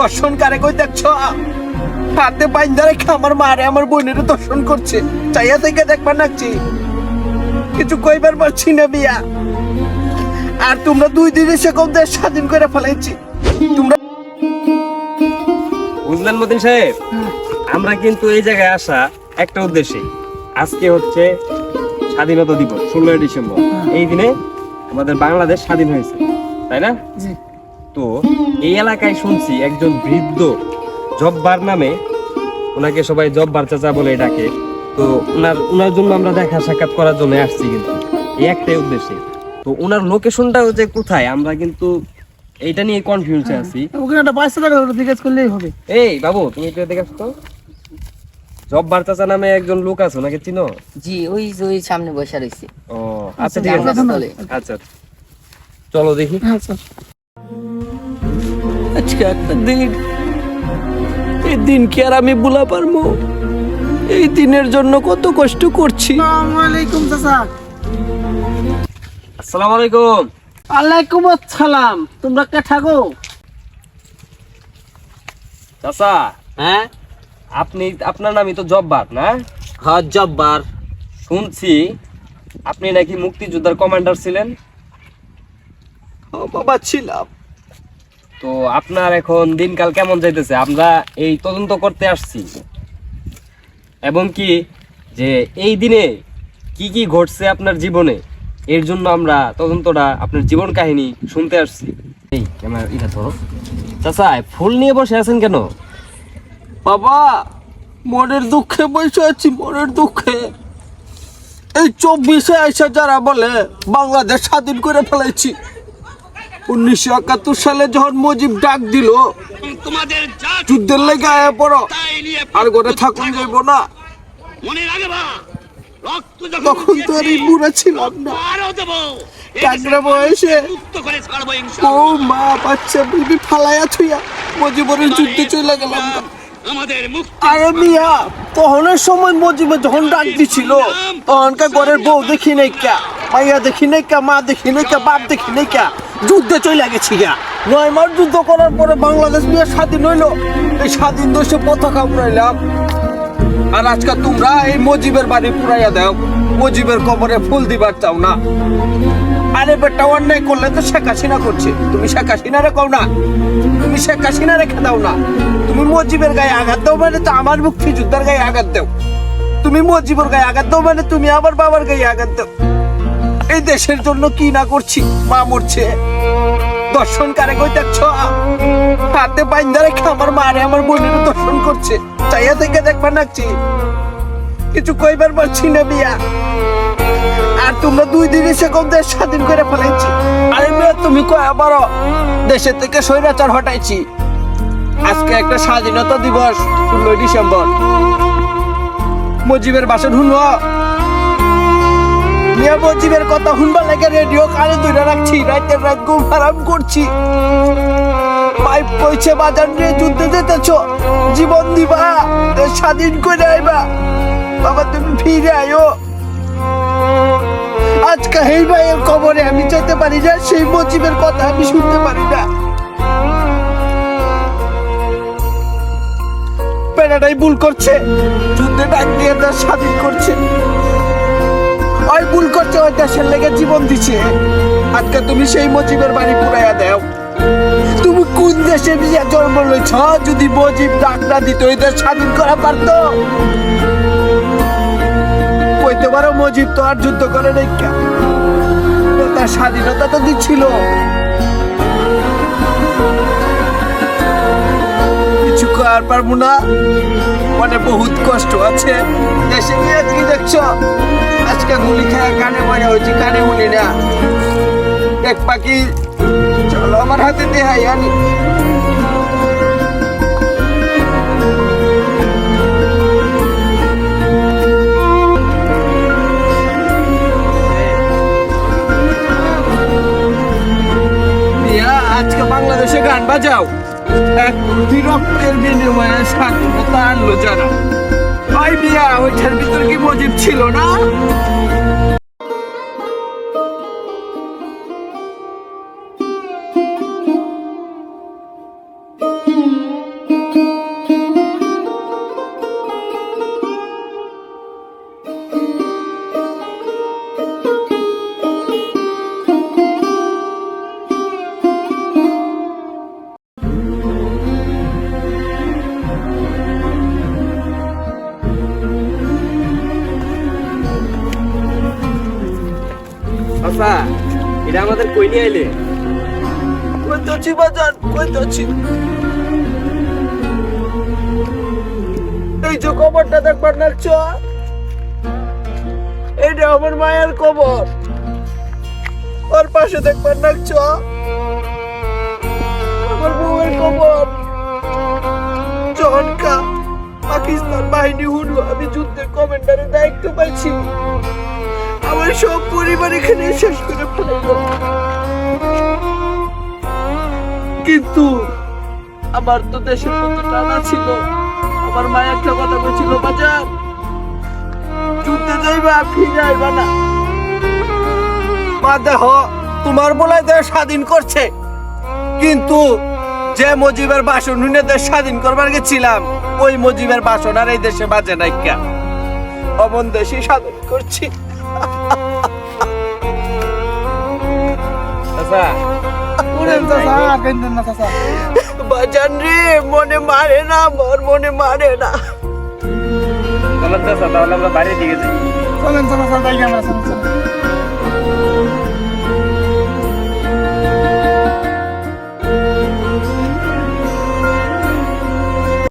দর্শন কারে কই দেখছ? হাতে বাইন্দা রেখে আমার মারে আমার বোনের দর্শন করছে। চাইয়া থেকে দেখবার নাকছি কিছু কইবার পারছি না বিয়া আর তোমরা দুই দিনে সেরকম দেশ স্বাধীন করে ফেলাইছি? তোমরা বুঝলেন মতিন সাহেব? আমরা কিন্তু এই জায়গায় আসা একটা উদ্দেশ্যে। আজকে হচ্ছে স্বাধীনতা দিবস ষোলোই ডিসেম্বর। এই দিনে আমাদের বাংলাদেশ স্বাধীন হয়েছে। তাই না? তো এই এলাকায় শুনছি একজন বৃদ্ধ জব্বার নামে ওনাকে সবাই জব্বার চাচা বলে ডাকে। তো ওনার ওনার জন্য আমরা দেখা সাক্ষাৎ করার জন্য আসছি কিন্তু। এই একটাই উদ্দেশ্যে। তো ওনার লোকেশনটা হচ্ছে কোথায় আমরা কিন্তু এইটা নিয়ে কনফিউজে আছি। ওখানে একটা বাইশশো টাকা জিজ্ঞেস করলেই হবে। এই বাবু তুমি একটু দেখে আসো তো। জব্বার চাচা নামে একজন লোক আছে ওনাকে চিনো? জি ওই যে ওই সামনে বসে রয়েছে। ও আচ্ছা ঠিক আছে। জানালা আচ্ছা চলো দেখি। হ্যাঁ আজকে একটা দিন। এই দিন কি আর আমি ভুলা পারব? এই দিনের জন্য কত কষ্ট করছি। আসসালামু আলাইকুম চাচা। আসসালামু আলাইকুম আলাইকুম আসসালাম। তোমরা কে থাকো? চাচা হ্যাঁ? আপনি আপনার নামই তো জব্বার না? হ্যাঁ জব্বার। শুনছি আপনি নাকি মুক্তিযোদ্ধার কমান্ডার ছিলেন। ও বাবা ছিলাম। তো আপনার এখন দিনকাল কেমন যাইতেছে? আমরা এই তদন্ত করতে আসছি। এবং কি, যে এই দিনে কি কি ঘটছে আপনার জীবনে, এর জন্য আমরা তদন্তটা আপনার জীবন কাহিনী শুনতে আসছি। এই ক্যামেরা, এটা ধরো। চাচা ফুল নিয়ে বসে আছেন কেন? বাবা, মনের দুঃখে বসে আছি, মনের দুঃখে। এই চব্বিশে এসে যারা বলে, বাংলাদেশ স্বাধীন করে ফেলেছি উনিশশো একাত্তর সালে যখন মুজিব ডাক দিল যুদ্ধের লেগে আয়া পড়ো। আর গোটা থাকুন যাইব না। তখন তো আর এই বুড়া ছিলাম না। কাকড়া বয়সে ও মা বাচ্চা বিবি ফালাইয়া থুইয়া মুজিবরের যুদ্ধে চলে গেলাম। না। আরে মিয়া তখনের সময় মজিবে যখন ডাক দিছিল তখনকার ঘরের বউ দেখি নাই কা মাইয়া দেখি নাই কা মা দেখি নাই কা বাপ দেখি নাই কা যুদ্ধে চলে গেছি গা নয় মাস যুদ্ধ করার পরে বাংলাদেশ নিয়ে স্বাধীন হইল। এই স্বাধীন দেশে পতাকা উড়াইলাম। আর আজকে তোমরা এই মজিবের বাড়ি পুরাইয়া দাও। মজিবের কবরে ফুল দিবার চাও না। আরে বেটা, অন্যায় করলে তো শেখ হাসিনা করছে। তুমি শেখ হাসিনা রে কও না। তুমি শেখ হাসিনা রেখে দাও না। তুমি মজিবের গায়ে আঘাত দাও মানে তো আমার মুক্তিযোদ্ধার গায়ে আঘাত দাও। তুমি মজিবের গায়ে আঘাত দাও মানে তুমি আমার বাবার গায়ে আঘাত দাও। এই দেশের জন্য কি না করছি? মা মরছে। দর্শন কারে কই দেখছ হাতে বাইন্দা রেখে আমার মারে, আমার বোনের দর্শন করছে। চাইয়া থেকে দেখবার নাকছি কিছু কইবার পারছি না বিয়া আর তোমরা দুই দিনে সেরকম দেশ স্বাধীন করে ফেলাইছি। আরে মেয়ে, তুমি কয় আবারও দেশের থেকে স্বৈরাচার হটাইছি। আজকে একটা স্বাধীনতা দিবস, ষোলোই ডিসেম্বর। মুজিবের বাসন শুনব মিয়া মুজিবের কথা শুনবার লাগে রেডিও কানে দুইটা রাখছি। রাতের রাত ঘুম হারাম করছি। পাইপ কইছে বাজার নিয়ে যুদ্ধে যেতেছ। জীবন দিবা স্বাধীন করে আইবা। বাবা, তুমি ফিরে আয়ো। আজকে এই ভাইয়ের কবরে আমি যেতে পারি না, সেই মুজিবের কথা আমি শুনতে পারি না। পেনাটাই ভুল করছে, যুদ্ধে ডাক দিয়ে তার স্বাধীন করছে। ওই ভুল করছে, ওই দেশের লেগে জীবন দিছে। আজকে তুমি সেই মজিবের বাড়ি পুরাইয়া দাও। তুমি কোন দেশে বিয়া জন্ম লইছ? যদি মুজিব ডাক না দিত, ওই দেশ স্বাধীন করা পারতো? কইতে পারো, মজিব তো আর যুদ্ধ করে নাই তার স্বাধীনতা তো দিচ্ছিল কিছু করার পারব না। মানে বহুত কষ্ট আছে। দেশে গিয়ে কি দেখছ? আজকে গুলি খেয়ে কানে মনে হয়েছে, কানে শুনি না। এক পাখি, চলো আমার হাতে দেহাই, আনি। আজকে বাংলাদেশে গান বাজাও। এক রক্তের বিনিময়ে স্বাধীনতা আনলো যারা। ওই দিয়া ওইটার ভিতর কি মজিব ছিল না? চাচা এটা আমাদের কই নিয়ে আইলে? কই তো আছি বাজান কই তো আছি। এই যে কবরটা দেখবার না চ এইটা আমার মায়ের কবর ওর পাশে দেখবার না চ আমার বউয়ের কবর জনকা, পাকিস্তান বাহিনী হুনু, আমি যুদ্ধের কমান্ডারে দায়িত্ব পাইছি। আমার সব পরিবার এখানে শেষ করে কিন্তু আমার তো দেশের প্রতি টানা ছিল। আমার মা একটা কথা বলছিল বাজার যুদ্ধে যাইবা, ফিরে আইবা না। মা, দেহ, তোমার বলাই দেশ স্বাধীন করছে। কিন্তু যে মজিবের বাসন নুনে দেশ স্বাধীন করবার গেছিলাম, ওই মজিবের বাসন আর এই দেশে বাজে নাই কা অমন দেশে সাধন করছি। বাজান রে মনে মারে না আমার মনে মারে না। তাহলে আমরা বাইরে দিকে যাই। চলেন আমরা চলেন চলেন।